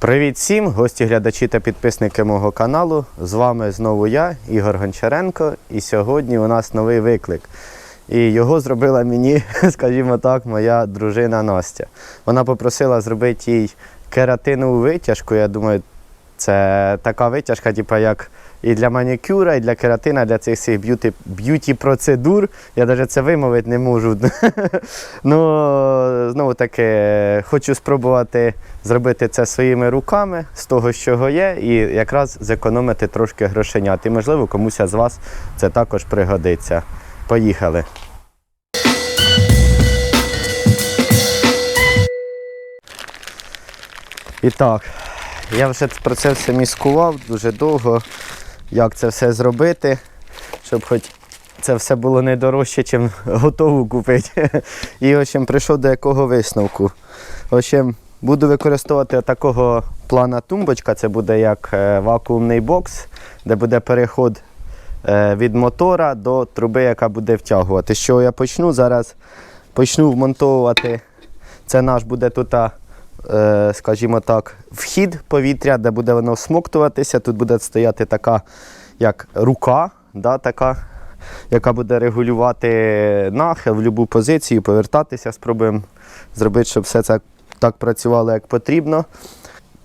Привіт всім, гості, глядачі та підписники мого каналу. З вами знову я, Ігор Гончаренко, і сьогодні у нас новий виклик. І його зробила мені, скажімо так, моя дружина Настя. Вона попросила зробити їй кератинову витяжку. Я думаю, це така витяжка, типу, як і для манікюра, і для кератина, для цих всіх б'юті, б'юті процедур. Я навіть це вимовити не можу. ну, знову таки, хочу спробувати зробити це своїми руками з того, що є, і якраз зекономити трошки грошенят. І, можливо, комусь з вас це також пригодиться. Поїхали. І так, я вже про це все міскував дуже довго, як це все зробити, щоб хоч це все було не дорожче, ніж готову купити. І общем, прийшов до якого висновку. Общем, буду використовувати такого плана тумбочка, це буде як е, вакуумний бокс, де буде переход е, від мотора до труби, яка буде втягувати. Чого я почну? Зараз почну вмонтовувати. Це наш буде тут, скажімо так, вхід повітря, де буде воно всмоктуватися. Тут буде стояти така як рука, да, така, яка буде регулювати нахил в будь-яку позицію, повертатися. Спробуємо зробити, щоб все це так працювало, як потрібно.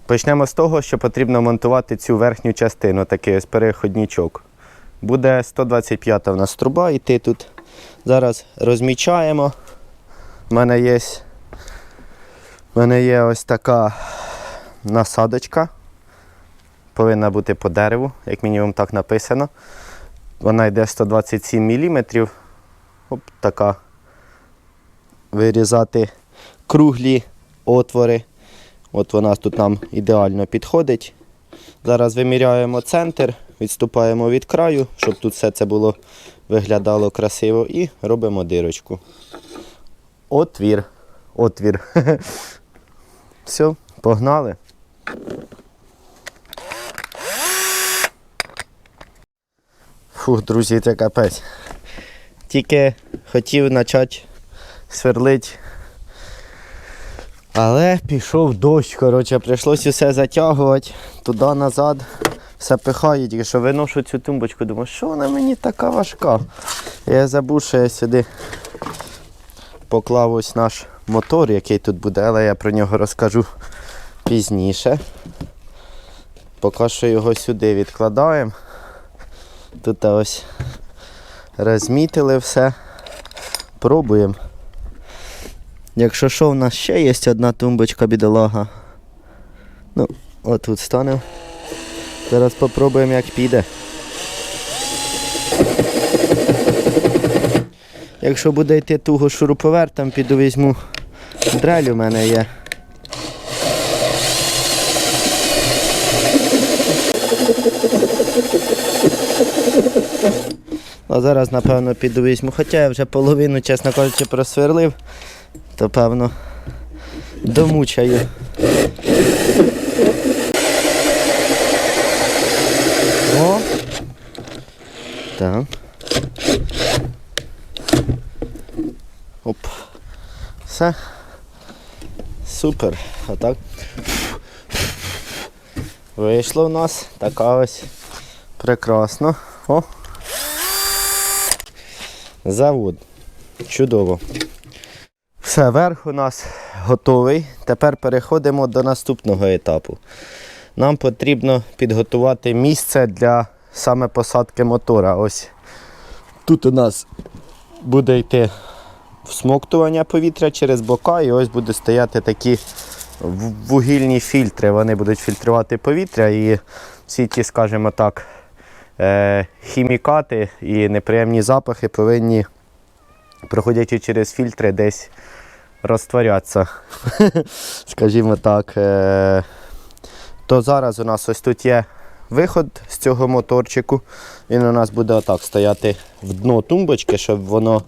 Почнемо з того, що потрібно монтувати цю верхню частину, такий ось переходничок. Буде 125 у нас труба йти тут. Зараз розмічаємо. У мене є, в мене є ось така насадочка. Повинна бути по дереву, як мінімум так написано. Вона йде 127 мм. Оп, така. Вирізати круглі отвори. От вона тут нам ідеально підходить. Зараз виміряємо центр, відступаємо від краю, щоб тут все це було виглядало красиво, і робимо дирочку. Отвір. Отвір. Все, погнали. Фух, друзі, це капець. Тільки хотів почати сверлити але пішов дощ, коротше, прийшлося все затягувати туди-назад, все пихаю, тільки що виношу цю тумбочку, думаю, що вона мені така важка. Я забув, що я сюди поклав ось наш мотор, який тут буде, але я про нього розкажу пізніше. Поки що його сюди відкладаємо. Тут ось розмітили все. Пробуємо. Якщо що, в нас ще є одна тумбочка бідолага. Ну, отут станемо. Зараз спробуємо як піде. Якщо буде йти туго шуруповертом, піду візьму дрель у мене є. А зараз, напевно, піду візьму. Хоча я вже половину, чесно кажучи, просверлив то певно домучаю. О! Так. Все. Супер. Отак. Вийшло в нас така ось прекрасно. О! Завод. Чудово. Все, верх у нас готовий. Тепер переходимо до наступного етапу. Нам потрібно підготувати місце для саме посадки мотора. Ось тут у нас буде йти всмоктування повітря через бока, і ось будуть стояти такі вугільні фільтри. Вони будуть фільтрувати повітря і всі ті, скажімо так, е, хімікати і неприємні запахи повинні, проходячи через фільтри, десь розтворяться. Скажімо так. Е, То зараз у нас ось тут є виход з цього моторчику. Він у нас буде отак стояти в дно тумбочки, щоб воно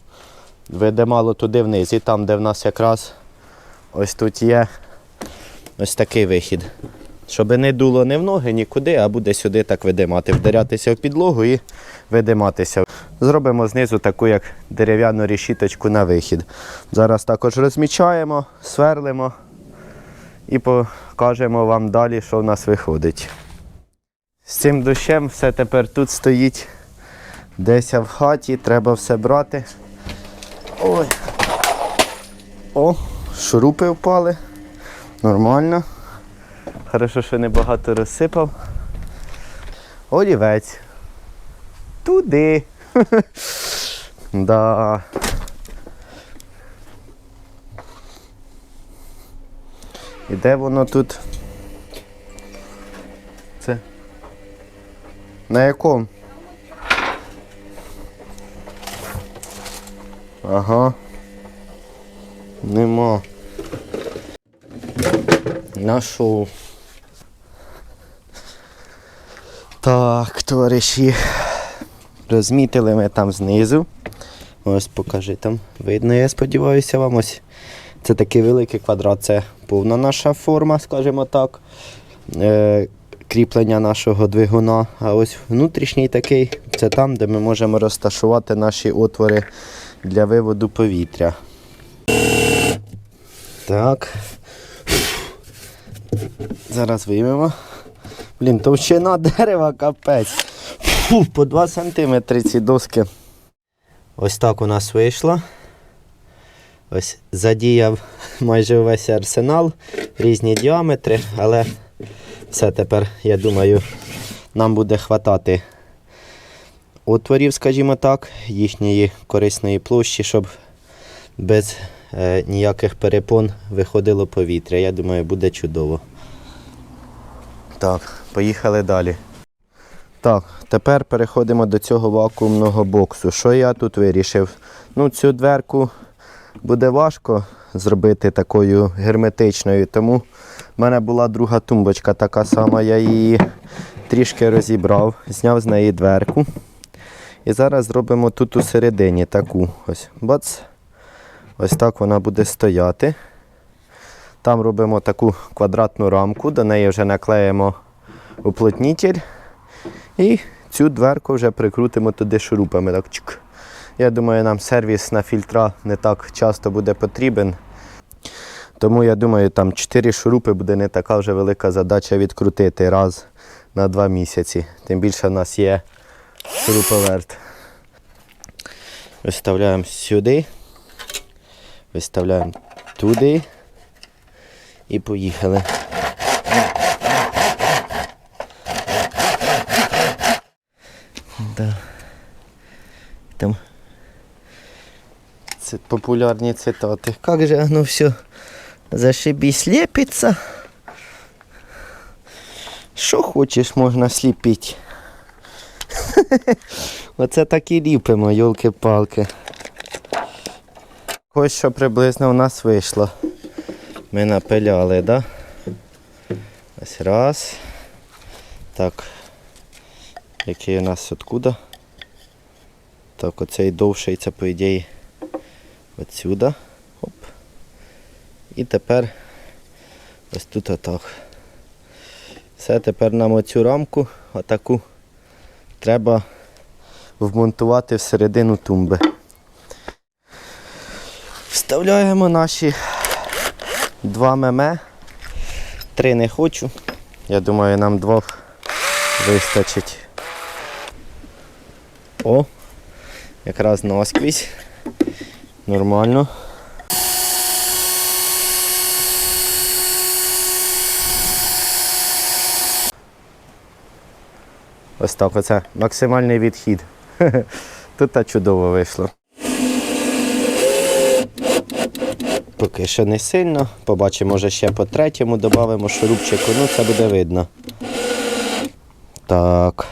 видимало туди вниз. І там, де в нас якраз ось тут є ось такий вихід. Щоб не дуло не в ноги, нікуди, а буде сюди так видимати, вдарятися в підлогу і видиматися. Зробимо знизу таку як дерев'яну решіточку на вихід. Зараз також розмічаємо, сверлимо і покажемо вам далі, що в нас виходить. З цим дощем все тепер тут стоїть десь в хаті, треба все брати. Ой. О, шурупи впали. Нормально. Хорошо, що не багато розсипав. Олівець. Туди. да. І де воно тут? Це. На якому? Ага. Нема. Нашов. Так, товариші. Розмітили ми там знизу. Ось покажи там. Видно, я сподіваюся вам. Ось це такий великий квадрат, це повна наша форма, скажімо так. Е, кріплення нашого двигуна. А ось внутрішній такий це там, де ми можемо розташувати наші отвори для виводу повітря. Так. Зараз виймемо. Блін, товщина дерева капець. Фу, по 2 см ці доски. Ось так у нас вийшло. Ось задіяв майже весь арсенал, різні діаметри, але все тепер, я думаю, нам буде хватати отворів, скажімо так, їхньої корисної площі, щоб без е, ніяких перепон виходило повітря. Я думаю, буде чудово. Так, поїхали далі. Так, тепер переходимо до цього вакуумного боксу. Що я тут вирішив? Ну, цю дверку буде важко зробити такою герметичною, тому в мене була друга тумбочка така сама, я її трішки розібрав, зняв з неї дверку. І зараз зробимо тут у середині таку ось. Бац. Ось так вона буде стояти. Там робимо таку квадратну рамку, до неї вже наклеїмо уплотнитель. І цю дверку вже прикрутимо туди шурупами. Так, чик. Я думаю, нам сервіс на фільтра не так часто буде потрібен. Тому я думаю, там 4 шурупи буде не така вже велика задача відкрутити раз на 2 місяці. Тим більше в нас є шуруповерт. Виставляємо сюди. Виставляємо туди. І поїхали. Там це популярні цитати. Как же оно все зашибись лепится. Що хочеш, можна сліпити. Оце так і ліпимо, йолки-палки. Ось що приблизно у нас вийшло. Ми напиляли, да? Ось раз. Так. Який у нас откуда? Так, оцей довший, це по ідеї отсюда. Оп. І тепер ось тут отак. Все, тепер нам оцю рамку, отаку, треба вмонтувати всередину тумби. Вставляємо наші два меме. Три не хочу. Я думаю, нам двох вистачить. О, якраз насквізь. Нормально. Ось так оце максимальний відхід. Тут та чудово вийшло. Поки що не сильно. Побачимо, може ще по третьому додамо шурупчику, ну це буде видно. Так.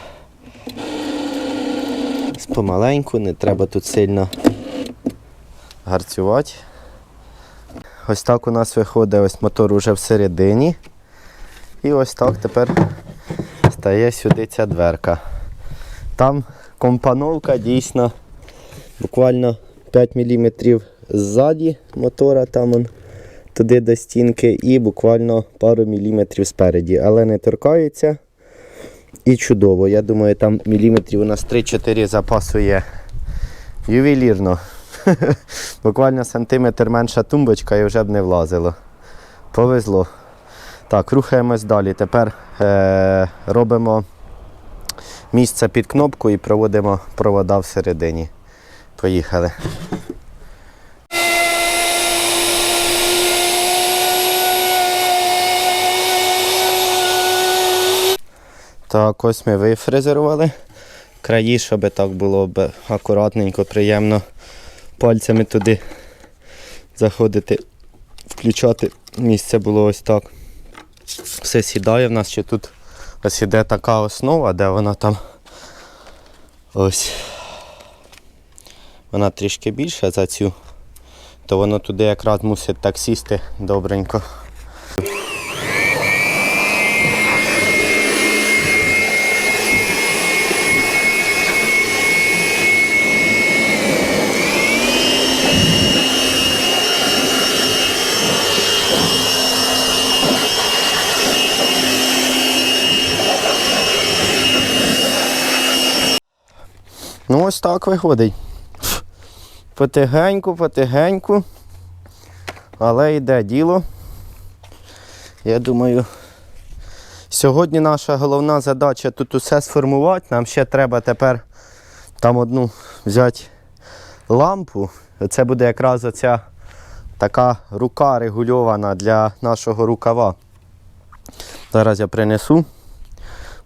Помаленьку, не треба тут сильно гарцювати. Ось так у нас виходить ось мотор уже всередині. І ось так тепер стає сюди ця дверка. Там компоновка дійсно буквально 5 мм ззаді мотора, там он, туди до стінки, і буквально пару міліметрів спереді, але не торкається. І чудово. Я думаю, там міліметрів у нас 3-4 запасу є. Ювелірно. Буквально сантиметр менша тумбочка і вже б не влазило. Повезло. Так, рухаємось далі. Тепер робимо місце під кнопку і проводимо провода всередині. Поїхали. Так, ось ми вифрезерували. Краї, щоб так було б акуратненько, приємно пальцями туди заходити, включати. Місце було ось так. Все сідає в нас, ще тут ось іде така основа, де вона там ось. Вона трішки більша за цю, то воно туди якраз мусить так сісти добренько. Ну ось так виходить. Потихеньку, потихеньку. Але йде діло. Я думаю, сьогодні наша головна задача тут усе сформувати. Нам ще треба тепер там одну взяти лампу. Це буде якраз оця така рука регульована для нашого рукава. Зараз я принесу,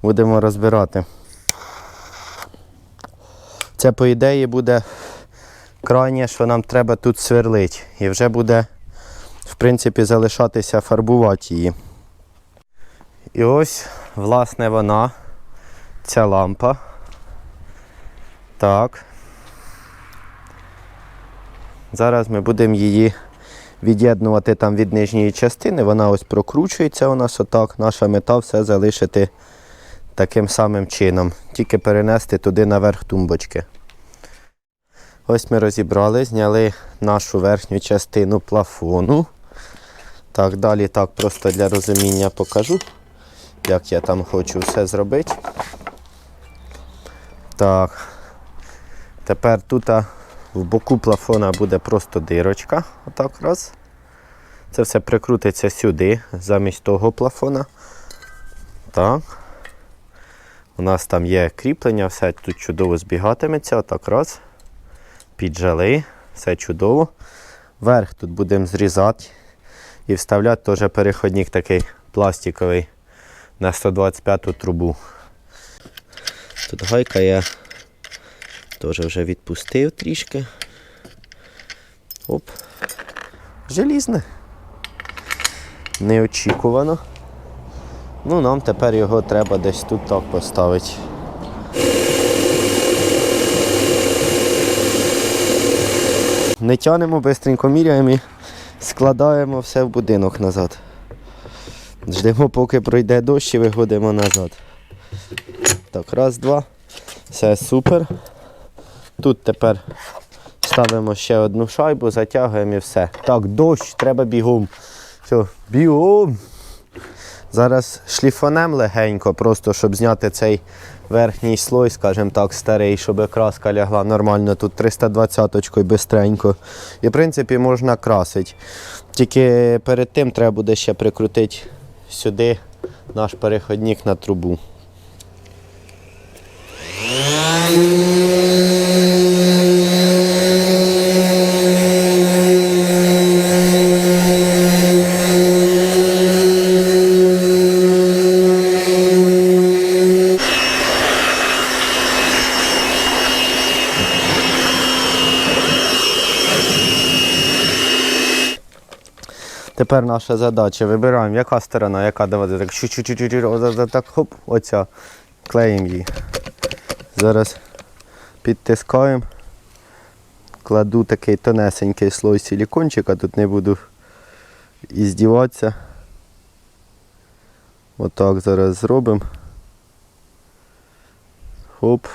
будемо розбирати. Це, по ідеї, буде крайнє, що нам треба тут сверлити. І вже буде, в принципі, залишатися фарбувати її. І ось, власне, вона, ця лампа. Так. Зараз ми будемо її від'єднувати там від нижньої частини. Вона ось прокручується у нас отак. Наша мета все залишити таким самим чином. Тільки перенести туди наверх тумбочки. Ось ми розібрали, зняли нашу верхню частину плафону. Так, далі так просто для розуміння покажу, як я там хочу все зробити. Так. Тепер тут в боку плафона буде просто дирочка. Отак раз. Це все прикрутиться сюди, замість того плафона. Так. У нас там є кріплення, все тут чудово збігатиметься. Отак раз. Піджали, все чудово. Верх тут будемо зрізати і вставляти теж переходник такий пластиковий на 125 трубу. Тут гайка я теж вже відпустив трішки. Оп. Желізне. Неочікувано. Ну, нам тепер його треба десь тут так поставити. Не тянемо, швидко міряємо і складаємо все в будинок назад. Ждемо, поки пройде дощ і виходимо назад. Так, раз, два. Все супер. Тут тепер ставимо ще одну шайбу, затягуємо і все. Так, дощ, треба бігом. Все, бігом. Зараз шліфанем легенько, просто щоб зняти цей верхній слой, скажімо так, старий, щоб краска лягла нормально. Тут 320-очкою бистренько. І в принципі можна красити. Тільки перед тим треба буде ще прикрутити сюди наш переходник на трубу. Тепер наша задача. Вибираємо, яка сторона, яка давати так чу-чу-чу-чу, так хоп, оця. Клеїмо її. Зараз підтискаємо. Кладу такий тонесенький слой силікончика, тут не буду іздіватися. Отак зараз зробимо. Хоп.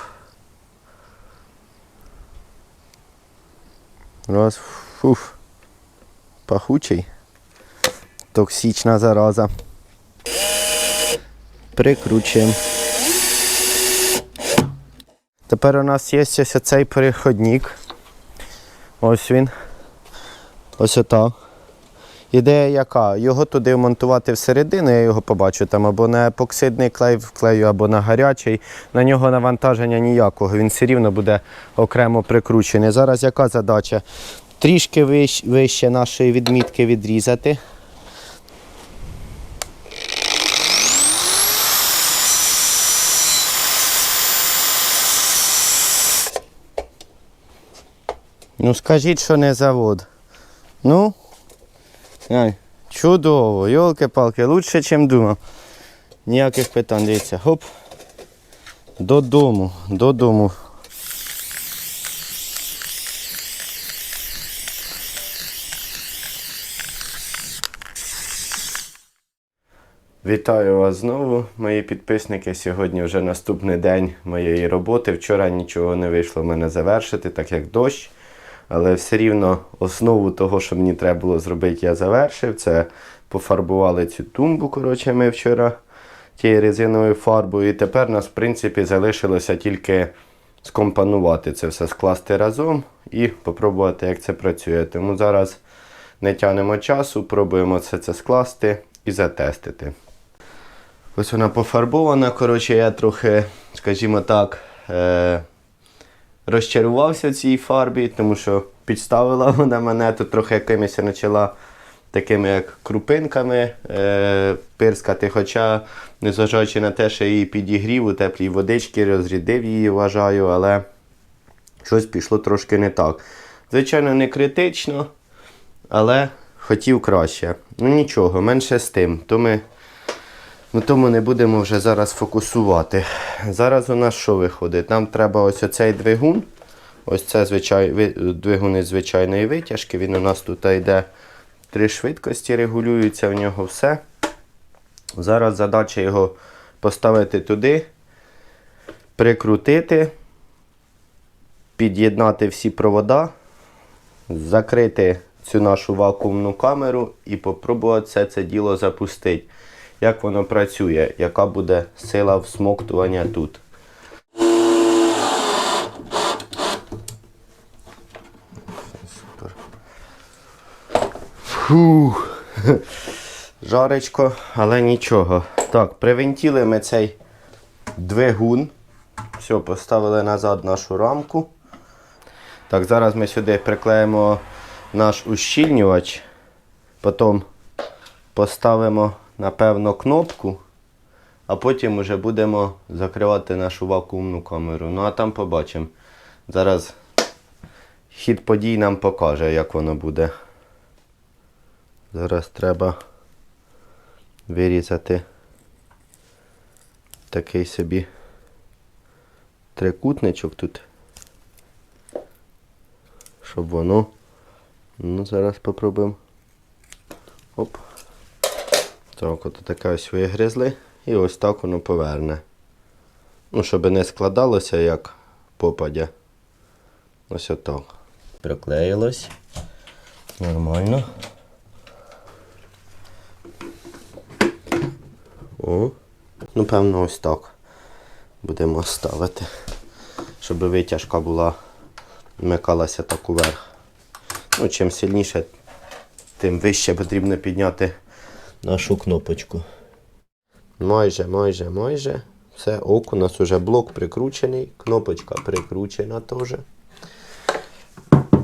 Раз. Фуф. Пахучий. Токсична зараза. Прикручуємо. Тепер у нас є ось цей переходник. Ось він. Ось отак. Ідея яка? Його туди вмонтувати всередину, я його побачу там або на епоксидний клей вклею, або на гарячий. На нього навантаження ніякого, він все рівно буде окремо прикручений. Зараз яка задача? Трішки вище, нашої відмітки відрізати. Ну скажіть, що не завод. Ну, Ай, чудово, йолки-палки, лучше, ніж думав. Ніяких питань, дивіться, хоп. Додому, додому. Вітаю вас знову, мої підписники. Сьогодні вже наступний день моєї роботи. Вчора нічого не вийшло в мене завершити, так як дощ. Але все рівно основу того, що мені треба було зробити, я завершив. Це пофарбували цю тумбу. Коротше, ми вчора тією резиновою фарбою. І тепер нас, в принципі, залишилося тільки скомпонувати це все, скласти разом і попробувати, як це працює. Тому зараз не тянемо часу, пробуємо все це скласти і затестити. Ось вона пофарбована. Коротше, я трохи, скажімо так, е- розчарувався в цій фарбі, тому що підставила вона мене тут трохи якимись почала такими як крупинками е- пирскати. Хоча, незважаючи на те, що її підігрів у теплій водичці, розрядив її, вважаю, але щось пішло трошки не так. Звичайно, не критично, але хотів краще. Ну нічого, менше з тим. То ми на тому не будемо вже зараз фокусувати. Зараз у нас що виходить? Нам треба ось оцей двигун. Ось це звичай... двигун із звичайної витяжки. Він у нас тут йде три швидкості, регулюється в нього все. Зараз задача його поставити туди, прикрутити, під'єднати всі провода, закрити цю нашу вакуумну камеру і попробувати все це діло запустити. Як воно працює, яка буде сила всмоктування тут. Фух. Жаречко, але нічого. Так, привинтіли ми цей двигун. Все, поставили назад нашу рамку. Так, зараз ми сюди приклеїмо наш ущільнювач. Потім поставимо, напевно, кнопку, а потім вже будемо закривати нашу вакуумну камеру. Ну а там побачимо. Зараз хід подій нам покаже, як воно буде. Зараз треба вирізати такий собі трикутничок тут. Щоб воно. Ну, зараз попробуємо. Оп. Так, от таке ось вигризли. І ось так воно поверне. Ну, щоб не складалося як попадя. Ось отак. Приклеїлось. Нормально. О. Ну, певно, ось так. Будемо ставити. Щоб витяжка була, вмикалася так уверх. Ну, чим сильніше, тим вище потрібно підняти нашу кнопочку. Майже, майже, майже. Все, ок, у нас вже блок прикручений, кнопочка прикручена теж.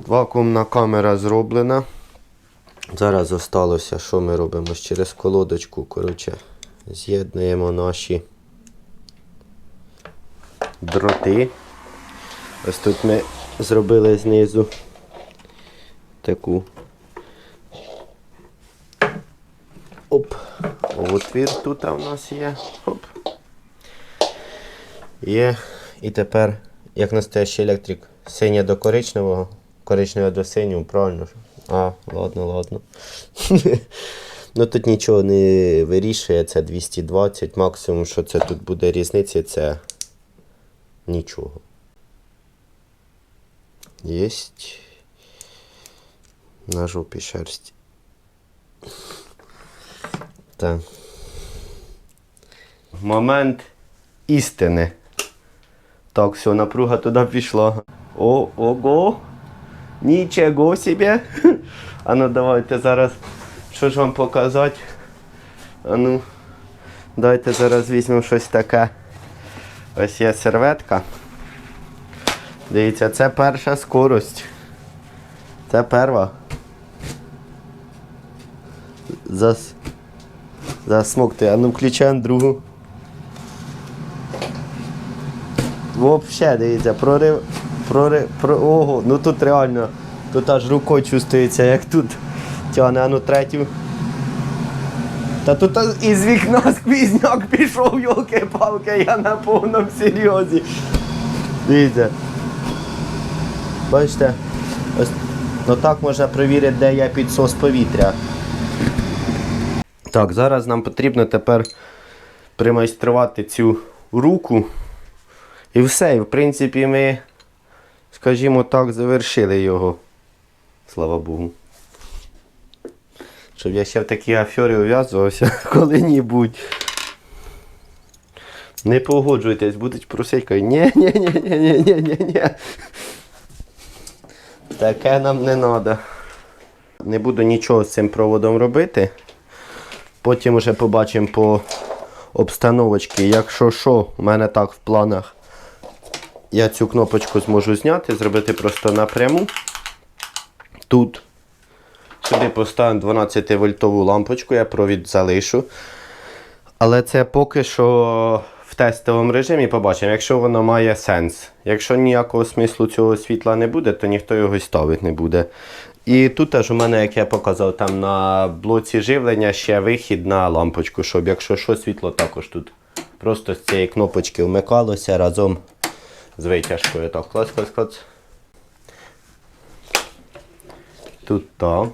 Вакуумна камера зроблена. Зараз залишилося, що ми робимо через колодочку. Коротше, з'єднуємо наші дроти. Ось тут ми зробили знизу таку Оп. Отвір тут у нас є. Оп. Є. І тепер, як настоящий електрик, синє до коричневого, коричневе до синього, правильно? А, ладно, ладно. ну тут нічого не вирішує, це 220. Максимум, що це тут буде різниці, це нічого. Єсть. На жопі шерсть. Так. Момент істини. Так, все, напруга туди пішла. О, ого! Нічого собі. А ну давайте зараз що ж вам показати? А ну, дайте зараз візьмемо щось таке. Ось є серветка. Дивіться, це перша скорость. Це перва. Зас... Засмокти. А ну включаємо другу. Вообще, дивіться, прорив. Прорив. Про... Ого, ну тут реально. Тут аж рукою чувствується, як тут тягне, а ну третю. Та тут із вікна сквізняк пішов, йолки-палки, я на повному серйозі. Дивіться. Бачите? Ось ну так можна перевірити, де є підсос повітря. Так, зараз нам потрібно тепер примайструвати цю руку. І все. І в принципі ми, скажімо так, завершили його. Слава Богу. Щоб я ще в такі афери ув'язувався коли-небудь. Не погоджуйтесь, будуть просити, ні, ні, ні, ні, ні, ні, ні, ні. Таке нам не треба. Не буду нічого з цим проводом робити. Потім вже побачимо по обстановочці. Якщо що, у мене так в планах. Я цю кнопочку зможу зняти, зробити просто напряму. Тут. Сюди поставимо 12 вольтову лампочку, я провід залишу. Але це поки що в тестовому режимі побачимо, якщо воно має сенс. Якщо ніякого смислу цього світла не буде, то ніхто його й ставити не буде. І тут теж у мене, як я показав, там на блоці живлення ще вихід на лампочку, щоб якщо що, світло також тут. Просто з цієї кнопочки вмикалося разом з витяжкою. Так, клац, клац, клац. Тут так.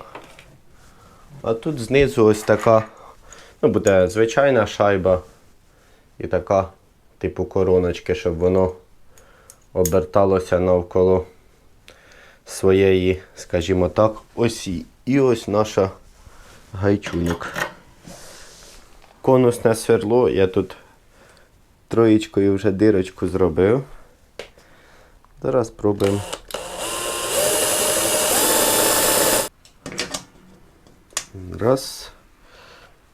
А тут знизу ось така, ну, буде звичайна шайба і така, типу короночки, щоб воно оберталося навколо своєї, скажімо так, осі. І ось наша гайчунок. Конусне сверло, я тут троєчкою вже дирочку зробив. Зараз спробуємо. Раз.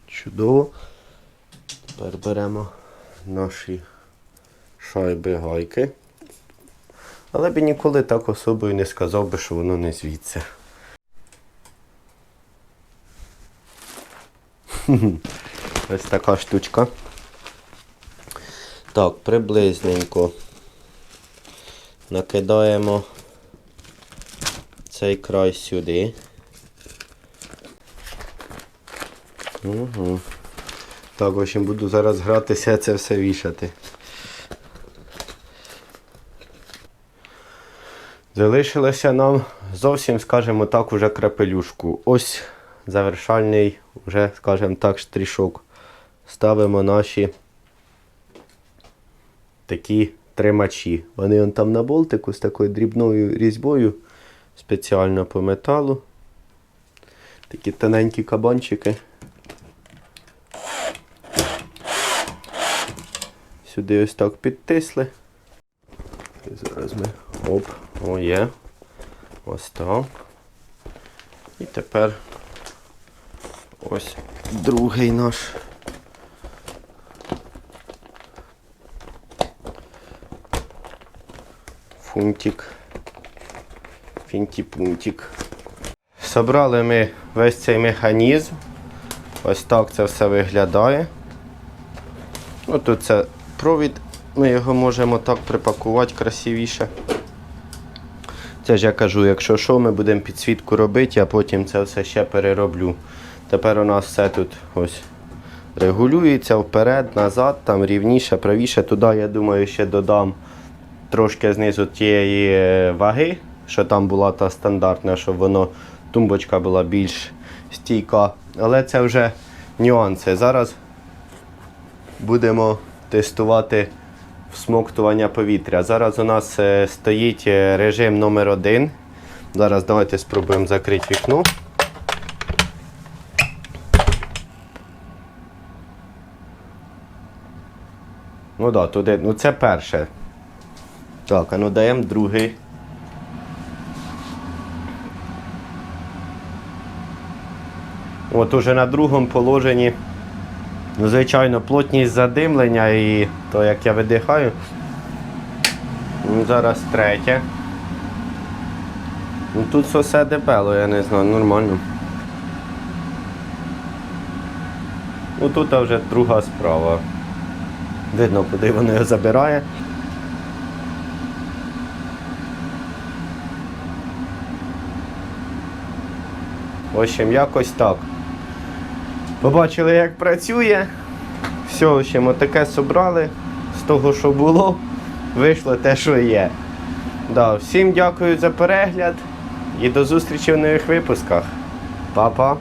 Чудово. Тепер беремо наші шайби гайки. Але б ніколи так особою не сказав би, що воно не звідси. Ось така штучка. Так, приблизненько накидаємо цей край сюди. Угу. Так, в общем, буду зараз гратися це все вішати. Залишилося нам зовсім, скажімо так, уже крапелюшку. Ось завершальний, вже, скажімо так, штришок. Ставимо наші такі тримачі. Вони он там на болтику з такою дрібною різьбою спеціально по металу. Такі тоненькі кабанчики. Сюди ось так підтисли. Зараз ми оп, о є. Ось так. І тепер ось другий наш. Фунтик. Фінті-пунтик. Собрали ми весь цей механізм. Ось так це все виглядає. Ну, тут це провід, ми його можемо так припакувати красивіше. Це ж я кажу, якщо що, ми будемо підсвітку робити, а потім це все ще перероблю. Тепер у нас все тут ось регулюється вперед, назад, там рівніше, правіше. Туди, я думаю, ще додам трошки знизу тієї е, ваги, що там була та стандартна, щоб воно тумбочка була більш стійка. Але це вже нюанси. Зараз будемо тестувати всмоктування повітря. Зараз у нас е, стоїть е, режим номер один. Зараз давайте спробуємо закрити вікно. Ну да, туди, ну це перше. Так, а ну даємо другий. От уже на другому положенні, ну, звичайно, плотність задимлення і то, як я видихаю. Ну, зараз третє. Ну, тут сосе дебело, я не знаю, нормально. Ну тут вже друга справа. Видно, куди воно його забирає. В общем, якось так. Побачили, як працює. Все, ще ми таке собрали. З того, що було, вийшло те, що є. Да, всім дякую за перегляд і до зустрічі в нових випусках. Па-па!